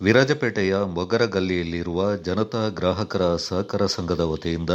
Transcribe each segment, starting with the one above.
ವಿರಾಜಪೇಟೆಯ ಮೊಗರಗಲ್ಲಿಯಲ್ಲಿರುವ ಜನತಾ ಗ್ರಾಹಕರ ಸಹಕಾರ ಸಂಘದ ವತಿಯಿಂದ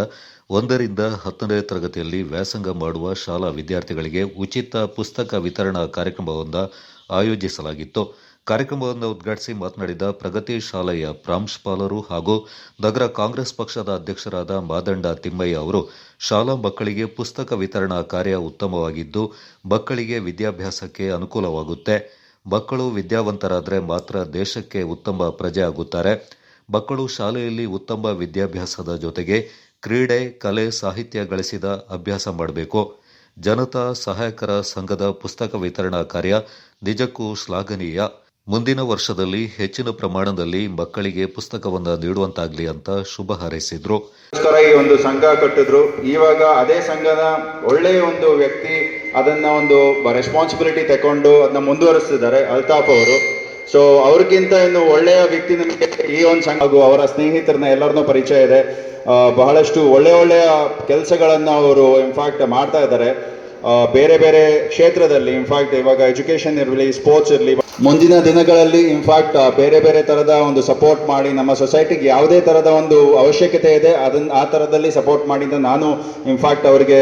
ಒಂದರಿಂದ ಹತ್ತನೇ ತರಗತಿಯಲ್ಲಿ ವ್ಯಾಸಂಗ ಮಾಡುವ ಶಾಲಾ ವಿದ್ಯಾರ್ಥಿಗಳಿಗೆ ಉಚಿತ ಪುಸ್ತಕ ವಿತರಣಾ ಕಾರ್ಯಕ್ರಮವನ್ನು ಆಯೋಜಿಸಲಾಗಿತ್ತು. ಕಾರ್ಯಕ್ರಮವನ್ನು ಉದ್ಘಾಟಿಸಿ ಮಾತನಾಡಿದ ಪ್ರಗತಿ ಶಾಲೆಯ ಪ್ರಾಂಶುಪಾಲರು ಹಾಗೂ ನಗರ ಕಾಂಗ್ರೆಸ್ ಪಕ್ಷದ ಅಧ್ಯಕ್ಷರಾದ ಮಾದಂಡ ತಿಮ್ಮಯ್ಯ ಅವರು, ಶಾಲಾ ಮಕ್ಕಳಿಗೆ ಪುಸ್ತಕ ವಿತರಣಾ ಕಾರ್ಯ ಉತ್ತಮವಾಗಿದ್ದು, ಮಕ್ಕಳಿಗೆ ವಿದ್ಯಾಭ್ಯಾಸಕ್ಕೆ ಅನುಕೂಲವಾಗುತ್ತೆ. ಮಕ್ಕಳು ವಿದ್ಯಾವಂತರಾದರೆ ಮಾತ್ರ ದೇಶಕ್ಕೆ ಉತ್ತಮ ಪ್ರಜೆ ಆಗುತ್ತಾರೆ ಮಕ್ಕಳು ಶಾಲೆಯಲ್ಲಿ ಉತ್ತಮ ವಿದ್ಯಾಭ್ಯಾಸದ ಜೊತೆಗೆ ಕ್ರೀಡೆ, ಕಲೆ, ಸಾಹಿತ್ಯ ಗಳಿಸಿದ ಅಭ್ಯಾಸ ಮಾಡಬೇಕು. ಜನತಾ ಸಹಾಯಕರ ಸಂಘದ ಪುಸ್ತಕ ವಿತರಣಾ ಕಾರ್ಯ ನಿಜಕ್ಕೂ ಶ್ಲಾಘನೀಯ. ಮುಂದಿನ ವರ್ಷದಲ್ಲಿ ಹೆಚ್ಚಿನ ಪ್ರಮಾಣದಲ್ಲಿ ಮಕ್ಕಳಿಗೆ ಪುಸ್ತಕವನ್ನು ನೀಡುವಂತಾಗಲಿ ಅಂತ ಶುಭ ಹಾರೈಸಿದ್ರು. ಒಂದು ಸಂಘ ಕಟ್ಟಿದ್ರು. ಇವಾಗ ಅದೇ ಸಂಘದ ಒಳ್ಳೆಯ ಒಂದು ವ್ಯಕ್ತಿ ಅದನ್ನ ಒಂದು ರೆಸ್ಪಾನ್ಸಿಬಿಲಿಟಿ ತಗೊಂಡು ಅದನ್ನ ಮುಂದುವರಿಸ್ತಿದ್ದಾರೆ ಅಲ್ತಾಫ್ ಅವರು. ಸೊ ಅವ್ರಿಗಿಂತ ಇನ್ನು ಒಳ್ಳೆಯ ವ್ಯಕ್ತಿ ನಮಗೆ ಈ ಒಂದು ಸಂಘ ಹಾಗೂ ಅವರ ಸ್ನೇಹಿತರನ್ನ ಎಲ್ಲರನ್ನೂ ಪರಿಚಯ ಇದೆ. ಬಹಳಷ್ಟು ಒಳ್ಳೆ ಒಳ್ಳೆಯ ಕೆಲಸಗಳನ್ನ ಅವರು ಇನ್ಫ್ಯಾಕ್ಟ್ ಮಾಡ್ತಾ ಇದ್ದಾರೆ. ಬೇರೆ ಬೇರೆ ಕ್ಷೇತ್ರದಲ್ಲಿ ಇನ್ಫ್ಯಾಕ್ಟ್ ಇವಾಗ ಎಜುಕೇಶನ್ ಇರಲಿ ಸ್ಪೋರ್ಟ್ಸ್ ಇರಲಿ, ಮುಂದಿನ ದಿನಗಳಲ್ಲಿ ಇನ್ಫ್ಯಾಕ್ಟ್ ಬೇರೆ ಬೇರೆ ತರದ ಒಂದು ಸಪೋರ್ಟ್ ಮಾಡಿ ನಮ್ಮ ಸೊಸೈಟಿಗೆ ಯಾವುದೇ ತರದ ಒಂದು ಅವಶ್ಯಕತೆ ಇದೆ, ಅದನ್ನ ಆ ತರದಲ್ಲಿ ಸಪೋರ್ಟ್ ಮಾಡಿದ ನಾನು ಇನ್ಫ್ಯಾಕ್ಟ್ ಅವರಿಗೆ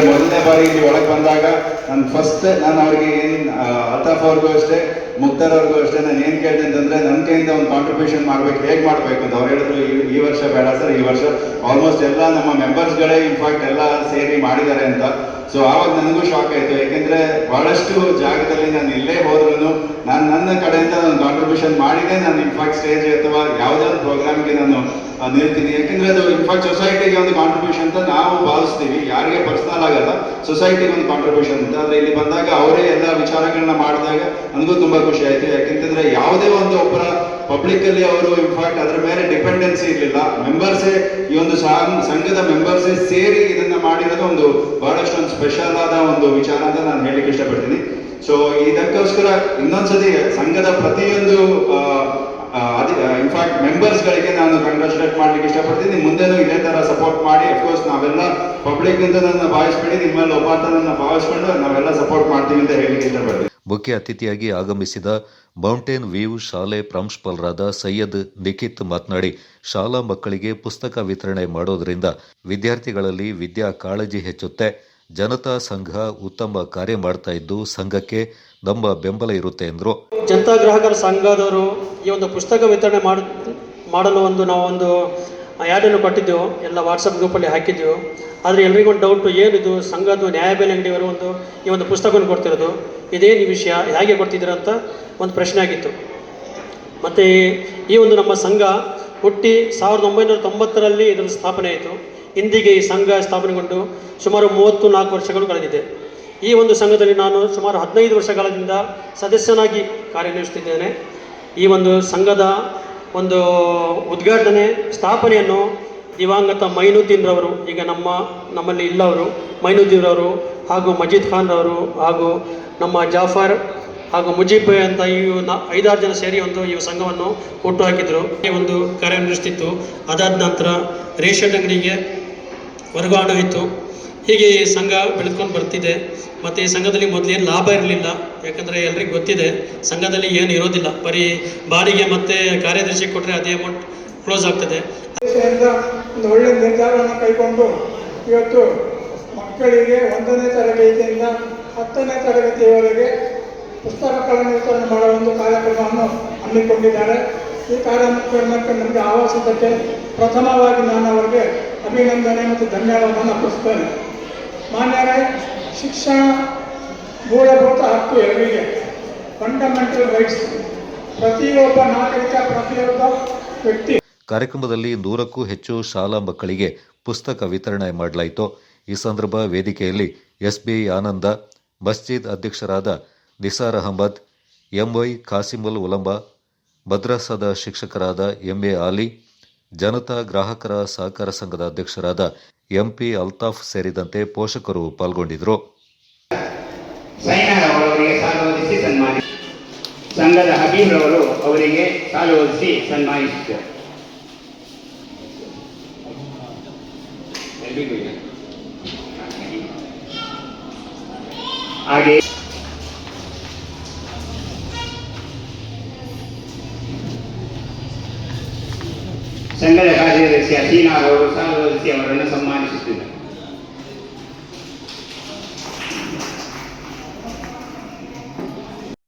ಮೊದಲನೇ ಬಾರಿ ಇಲ್ಲಿ ಒಳಗೆ ಬಂದಾಗ ನಾನು ಫಸ್ಟ್ ನಾನು ಅವ್ರಿಗೆ ಏನು ಅಲ್ತಾಫ್ ಅವ್ರಿಗೂ ಅಷ್ಟೇ, ಮುಕ್ತಾರ್ ಅವ್ರಿಗೂ ಅಷ್ಟೇ, ನಾನು ಏನು ಕೇಳಿದೆ ಅಂತಂದ್ರೆ ನನ್ನ ಕೈಯಿಂದ ಒಂದು ಕಾಂಟ್ರಿಬ್ಯೂಷನ್ ಮಾಡ್ಬೇಕು, ಹೇಗೆ ಮಾಡಬೇಕು ಅಂತ. ಅವ್ರು ಹೇಳಿದ್ರು, ಈ- ವರ್ಷ ಬೇಡ ಸರ್ ಈ ವರ್ಷ ಆಲ್ಮೋಸ್ಟ್ ಎಲ್ಲ ನಮ್ಮ ಮೆಂಬರ್ಸ್ಗಳೇ ಇನ್ಫ್ಯಾಕ್ಟ್ ಎಲ್ಲ ಸೇರಿ ಮಾಡಿದ್ದಾರೆ ಅಂತ. ಸೊ ಆವಾಗ ನನಗೂ ಶಾಕ್ ಆಯಿತು. ಏಕೆಂದರೆ ಬಹಳಷ್ಟು ಜಾಗದಲ್ಲಿ ನಾನು ಇಲ್ಲೇ ಹೋದ್ರೂ ನಾನು ನನ್ನ ಕಡೆಯಿಂದ ನಾನು ಕಾಂಟ್ರಿಬ್ಯೂಷನ್ ಮಾಡಿದೆ, ನಾನು ಇನ್ಫ್ಯಾಕ್ಟ್ ಸ್ಟೇಜ್ ಅಥವಾ ಯಾವುದೇ ಒಂದು ಪ್ರೋಗ್ರಾಮ್ಗೆ ನಾನು ನಿಲ್ತೀನಿ. ಯಾಕೆಂದ್ರೆ ಅದು ಇನ್ಫ್ಯಾಕ್ಟ್ ಸೊಸೈಟಿಗೆ ಒಂದು ಕಾಂಟ್ರಿಬ್ಯೂಷನ್ ಅಂತ ನಾವು ಭಾವಿಸ್ತೀವಿ. ಯಾರಿಗೆ ಪರ್ಸ್ನಲ್ ಆಗಲ್ಲ ಸೊಸೈಟಿಗೆ ಒಂದು ಕಾಂಟ್ರಿಬ್ಯೂಷನ್ ಅಂತ ಆದ್ರೆ ಇಲ್ಲಿ ಬಂದಾಗ ಅವರೇ ಎಲ್ಲ ವಿಚಾರಗಳನ್ನ ಮಾಡಿದಾಗ ನನಗೂ ತುಂಬಾ ಖುಷಿ ಆಯ್ತು. ಯಾಕೆಂತಂದ್ರೆ ಯಾವುದೇ ಒಂದು ಒಬ್ಬರ ಪಬ್ಲಿಕ್ ಅಲ್ಲಿ ಅವರು ಇನ್ಫ್ಯಾಕ್ಟ್ ಅದ್ರ ಮೇಲೆ ಡಿಪೆಂಡೆನ್ಸಿ ಇರಲಿಲ್ಲ. ಮೆಂಬರ್ಸೇ ಈ ಒಂದು ಸಂಘದ ಮೆಂಬರ್ಸೇ ಸೇರಿ ಇದನ್ನ ಮಾಡಿರೋದು ಒಂದು ಬಹಳಷ್ಟು ಒಂದು ಸ್ಪೆಷಲ್ ಆದ ಒಂದು ವಿಚಾರ ಅಂತ ನಾನು ಹೇಳಿಕ್ಕೆ ಇಷ್ಟಪಡ್ತೀನಿ. ಸೊ ಇದಕ್ಕೋಸ್ಕರ ಇನ್ನೊಂದ್ಸತಿ ಸಂಘದ ಪ್ರತಿಯೊಂದು ಮೆಂಬರ್ಸ್ ಗಳಿಗೆ ನಾನು ಕಂಗ್ರಾಚುಲೇಟ್ ಮಾಡ್ಲಿಕ್ಕೆ ಇಷ್ಟಪಡ್ತೀನಿ. ಮುಂದೆನೂ ಇದೇ ತರ ಸಪೋರ್ಟ್ ಮಾಡಿ. ಅಫ್ಕೋರ್ಸ್ ನಾವೆಲ್ಲ ಪಬ್ಲಿಕ್ ಅಂತ ನನ್ನ ಭಾವಿಸ್ಬೇಡಿ. ನಿಮ್ಮಲ್ಲಿ ಒಬ್ಬಾತ ನನ್ನ ಭಾವಿಸ್ಕೊಂಡು ನಾವೆಲ್ಲ ಸಪೋರ್ಟ್ ಮಾಡ್ತೀವಿ ಅಂತ ಹೇಳಿಕ್ಕೆ ಇಷ್ಟಪಡ್ತೀನಿ. ಮುಖ್ಯ ಅತಿಥಿಯಾಗಿ ಆಗಮಿಸಿದ ಮೌಂಟೇನ್ ವ್ಯೂ ಶಾಲೆ ಪ್ರಾಂಶುಪಾಲರಾದ ಸೈಯದ್ ನಿಖಿತ್ ಮಾತನಾಡಿ ಶಾಲಾ ಮಕ್ಕಳಿಗೆ ಪುಸ್ತಕ ವಿತರಣೆ ಮಾಡೋದರಿಂದ ವಿದ್ಯಾರ್ಥಿಗಳಲ್ಲಿ ವಿದ್ಯಾ ಕಾಳಜಿ ಹೆಚ್ಚುತ್ತೆ. ಜನತಾ ಸಂಘ ಉತ್ತಮ ಕಾರ್ಯ ಮಾಡ್ತಾ ಇದ್ದು ಸಂಘಕ್ಕೆ ನಮ್ಮ ಬೆಂಬಲ ಇರುತ್ತೆ ಎಂದರು. ಜನತಾ ಗ್ರಾಹಕರ ಸಂಘದವರು ಈ ಒಂದು ಪುಸ್ತಕ ವಿತರಣೆ ಮಾಡ ಮಾಡಲು ಒಂದು ನಾವು ಒಂದು ಯಾಡನ್ನು ಕೊಟ್ಟಿದ್ದೆವು ಎಲ್ಲ ವಾಟ್ಸಪ್ ಗ್ರೂಪಲ್ಲಿ ಹಾಕಿದ್ದೆವು. ಆದರೆ ಎಲ್ರಿಗೂ ಒಂದು ಡೌಟು ಏನಿದು ಸಂಘದ್ದು ನ್ಯಾಯಬೆಲೆ ಅಂಗಡಿಯವರು ಒಂದು, ಈ ಒಂದು ಪುಸ್ತಕವನ್ನು ಕೊಡ್ತಿರೋದು. ಇದೇನು ವಿಷಯ? ಹೇಗೆ ಕೊಡ್ತಿದ್ದೀರಾ ಅಂತ ಒಂದು ಪ್ರಶ್ನೆ ಆಗಿತ್ತು. ಮತ್ತು ಈ ಒಂದು ನಮ್ಮ ಸಂಘ ಹುಟ್ಟಿ ಸಾವಿರದ ಒಂಬೈನೂರ ತೊಂಬತ್ತರಲ್ಲಿ ಇದರ ಸ್ಥಾಪನೆ ಆಯಿತು. ಇಂದಿಗೆ ಈ ಸಂಘ ಸ್ಥಾಪನೆಗೊಂಡು ಸುಮಾರು ಮೂವತ್ತು ನಾಲ್ಕು ವರ್ಷಗಳು ಕಳೆದಿದೆ. ಈ ಒಂದು ಸಂಘದಲ್ಲಿ ನಾನು ಸುಮಾರು ಹದಿನೈದು ವರ್ಷಗಳಿಂದ ಸದಸ್ಯನಾಗಿ ಕಾರ್ಯನಿರ್ವಹಿಸುತ್ತಿದ್ದೇನೆ. ಈ ಒಂದು ಸಂಘದ ಒಂದು ಉದ್ಘಾಟನೆ ಸ್ಥಾಪನೆಯನ್ನು ದಿವಂಗತ ಮೈನುದ್ದೀನ್ ರವರು ಈಗ ನಮ್ಮ, ನಮ್ಮಲ್ಲಿ ಇಲ್ಲವರು ಮೈನುದ್ದೀನ್ ರವರು ಹಾಗೂ ಮಜೀದ್ ಖಾನ್ ರವರು ಹಾಗೂ ನಮ್ಮ ಜಾಫರ್ ಹಾಗೂ ಮುಜೀಬ್ ಅಂತ ಈ ಐದಾರು ಜನ ಸೇರಿ ಒಂದು ಈ ಸಂಘವನ್ನು ಹುಟ್ಟು ಹಾಕಿದರು. ಈ ಒಂದು ಕಾರ್ಯನಿರ್ವಹಿಸ್ತಿತ್ತು. ಅದಾದ ನಂತರ ರೇಷನ್ ಅಂಗಡಿಗೆ ವರ್ಗಾವಣೆ ಆಯಿತು. ಹೀಗೆ ಈ ಸಂಘ ಬೆಳೆದ್ಕೊಂಡು ಬರ್ತಿದೆ. ಮತ್ತು ಈ ಸಂಘದಲ್ಲಿ ಮೊದಲೇನು ಲಾಭ ಇರಲಿಲ್ಲ. ಯಾಕಂದರೆ ಎಲ್ರಿಗೂ ಗೊತ್ತಿದೆ, ಸಂಘದಲ್ಲಿ ಏನು ಇರೋದಿಲ್ಲ. ಬರೀ ಬಾಡಿಗೆ ಮತ್ತು ಕಾರ್ಯದರ್ಶಿ ಕೊಟ್ಟರೆ ಅದೇ ಅಮೌಂಟ್ ಕ್ಲೋಸ್ ಆಗ್ತದೆ. ಒಂದು ಒಳ್ಳೆ ನಿರ್ಧಾರವನ್ನು ಕೈಗೊಂಡು ಇವತ್ತು ಮಕ್ಕಳಿಗೆ ಒಂದನೇ ತರಗತಿಯಿಂದ ಹತ್ತನೇ ತರಗತಿಯವರೆಗೆ ಪುಸ್ತಕಗಳನ್ನು ವಿತರಣೆ ಮಾಡುವ ಒಂದು ಕಾರ್ಯಕ್ರಮವನ್ನು ಹಮ್ಮಿಕೊಂಡಿದ್ದಾರೆ. ಈ ಕಾರ್ಯಕ್ರಮಕ್ಕೆ ನಮಗೆ ಆವಾಸಿದ್ದಕ್ಕೆ ಪ್ರಥಮವಾಗಿ ನಾನು ಅವರಿಗೆ ಅಭಿನಂದನೆ ಮತ್ತು ಧನ್ಯವಾದವನ್ನು ಅರ್ಪಿಸ್ತೇನೆ ಮಾನ್ಯರೇ ಶಿಕ್ಷಣ ಮೂಲಭೂತ ಹಕ್ಕು ಎಲ್ಲರಿಗೆ ಫಂಡಮೆಂಟಲ್ ರೈಟ್ಸ್ ಪ್ರತಿಯೊಬ್ಬ ನಾಗರಿಕ, ಪ್ರತಿಯೊಬ್ಬ ವ್ಯಕ್ತಿ. ಕಾರ್ಯಕ್ರಮದಲ್ಲಿ ನೂರಕ್ಕೂ ಹೆಚ್ಚು ಶಾಲಾ ಮಕ್ಕಳಿಗೆ ಪುಸ್ತಕ ವಿತರಣೆ ಮಾಡಲಾಯಿತು. ಈ ಸಂದರ್ಭ ವೇದಿಕೆಯಲ್ಲಿ ಎಸ್ಬಿ ಆನಂದ, ಮಸ್ಜಿದ್ ಅಧ್ಯಕ್ಷರಾದ ನಿಸಾರ್ ಅಹಮದ್, ಎಂವೈ ಖಾಸಿಮುಲ್ ಉಲಂಬ, ಮದ್ರಾಸದ ಶಿಕ್ಷಕರಾದ ಎಂಎ ಆಲಿ, ಜನತಾ ಗ್ರಾಹಕರ ಸಹಕಾರ ಸಂಘದ ಅಧ್ಯಕ್ಷರಾದ ಎಂಪಿ ಅಲ್ತಾಫ್ ಸೇರಿದಂತೆ ಪೋಷಕರು ಪಾಲ್ಗೊಂಡಿದ್ದರು. ಸಂಘದ ಹಬೀಬ್ರವರು ಅವರಿಗೆ ಸಾಲು ಸನ್ಮಾನಿಸಿದರು. ಹಾಗೆ Siempre de calle, decía China, por lo tanto, decía, pero no son manches.